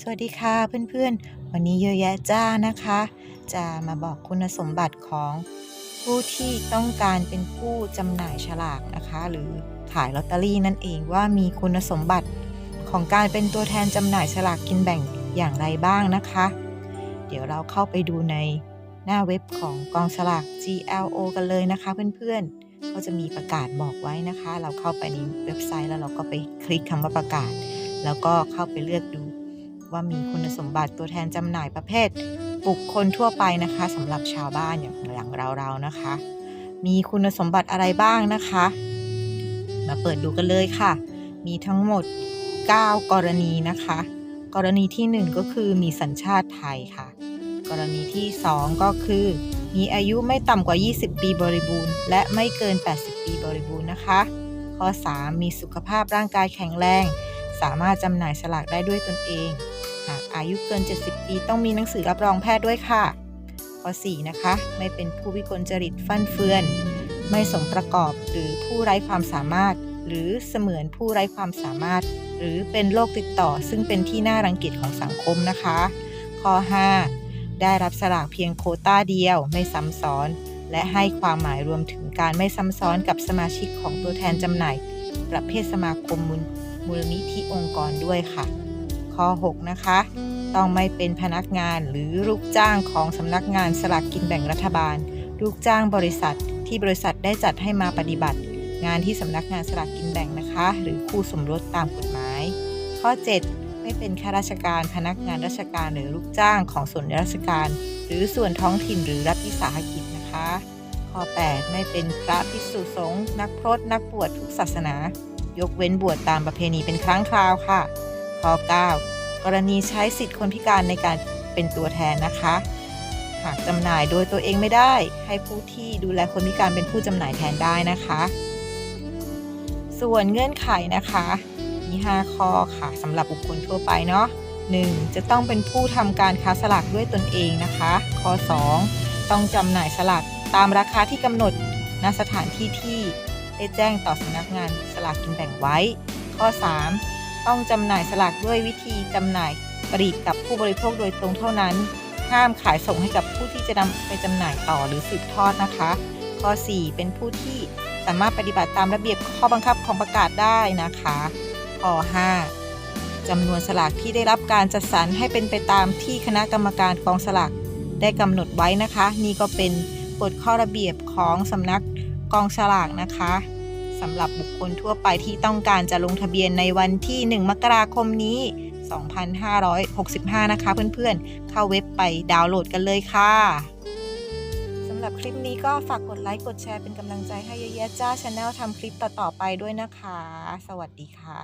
สวัสดีค่ะเพื่อนๆ วันนี้เยอะแยะจ้านะคะ จะมาบอกคุณสมบัติของผู้ที่ต้องการเป็นผู้จำหน่ายฉลากนะคะ หรือขายลอตเตอรี่นั่นเองว่ามีคุณสมบัติของการเป็นตัวแทนจำหน่ายฉลากกินแบ่งอย่างไรบ้างนะคะ เดี๋ยวเราเข้าไปดูในหน้าเว็บของกองฉลาก GLO กันเลยนะคะเพื่อนๆ ก็จะมีประกาศบอกไว้นะคะ เราเข้าไปในเว็บไซต์แล้วเราก็ไปคลิกคำว่าประกาศ แล้วก็เข้าไปเลือกดู ว่ามีคุณสมบัติตัวแทนจำหน่ายประเภท บุคคลทั่วไปนะคะสำหรับชาวบ้านอย่างอย่างเราๆนะคะ มีคุณสมบัติอะไรบ้างนะคะ มาเปิดดูกันเลยค่ะ มีทั้งหมด 9 กรณีนะคะ กรณีทีหนึ่1 ก็คือมีสัญชาติไทยค่ะ กรณีที่ 2 ก็คือ มีอายุไม่ต่ำกว่า 20 ปีบริบูรณ์ และไม่เกิน 80 ปีบริบูรณ์นะคะ ข้อ 3 มีสุขภาพร่างกายแข็งแรงสามารถจำหน่ายสลากได้ด้วยตนเอง หากอายุเกิน 70 ปีต้องมีหนังสือรับรองแพทย์ด้วยค่ะ ข้อ 4 นะคะ ไม่เป็นผู้วิกลจริตฟั่นเฟือน ไม่สมประกอบหรือผู้ไร้ความสามารถ หรือเสมือนผู้ไร้ความสามารถ หรือเป็นโรคติดต่อ ซึ่งเป็นที่น่ารังเกียจของสังคมนะคะ ข้อ 5 ได้รับสลากเพียงโคต้าเดียวไม่ซ้ำซ้อน และให้ความหมายรวมถึงการไม่ซ้ำซ้อนกับสมาชิกของตัวแทนจำหน่าย ประเภทสมาคมมูลมูลนิธิองค์กรด้วยค่ะ ข้อ 6 นะคะ ต้องไม่เป็นพนักงานหรือลูกจ้างของสำนักงานสลากกินแบ่งรัฐบาล ลูกจ้างบริษัทที่บริษัทได้จัดให้มาปฏิบัติ งานที่สำนักงานสลากกินแบ่งนะคะ หรือคู่สมรสตามกฎหมาย ข้อ 7 ไม่เป็นข้าราชการพนักงานราชการหรือลูกจ้างของส่วนราชการ หรือส่วนท้องถิ่นหรือรัฐวิสาหกิจนะคะ ข้อ 8 ไม่เป็นพระภิกษุสงฆ์นักพรตนักบวชทุกศาสนา ยกเว้นบวชตามประเพณีเป็นครั้งคราวค่ะ ข้อ 9 กรณีใช้สิทธิคนพิการในการเป็นตัวแทนนะคะ หากจำหน่ายโดยตัวเองไม่ได้ ให้ผู้ที่ดูแลคนพิการเป็นผู้จำหน่ายแทนได้นะคะ ส่วนเงื่อนไขนะคะมี 5 ข้อค่ะสำหรับบุคคลทั่วไปเนาะ 1. จะต้องเป็นผู้ทำการค้าสลากด้วยตนเองนะคะ ข้อ 2 ต้องจำหน่ายสลากตามราคาที่กำหนดณสถานที่ที่ได้แจ้งต่อสำนักงานสลากกินแบ่งไว้ ข้อ 3 ต้องจำหน่ายสลากด้วยวิธีจำหน่ายปลีกกับผู้บริโภคโดยตรงเท่านั้น ห้ามขายส่งให้กับผู้ที่จะนำไปจำหน่ายต่อหรือสืบทอดนะคะ ข้อ 4 เป็นผู้ที่สามารถปฏิบัติตามระเบียบข้อบังคับของประกาศได้นะคะ ข้อ 5จำนวนสลากที่ได้รับการจัดสรรให้เป็นไปตามที่คณะกรรมการกองสลากได้กำหนดไว้นะคะ นี่ก็เป็นกฎข้อระเบียบของสำนักกองสลากนะคะ สำหรับบุคคลทั่วไปที่ต้องการจะลงทะเบียนในวันที่ 1 มกราคมนี้ 2565 นะคะเพื่อนๆ เข้าเว็บไปดาวน์โหลดกันเลยค่ะสำหรับคลิปนี้ก็ฝากกดไลค์กดแชร์เป็นกำลังใจให้เยอะๆจ้าชาแนลทำคลิปต่อๆไปด้วยนะคะ สวัสดีค่ะ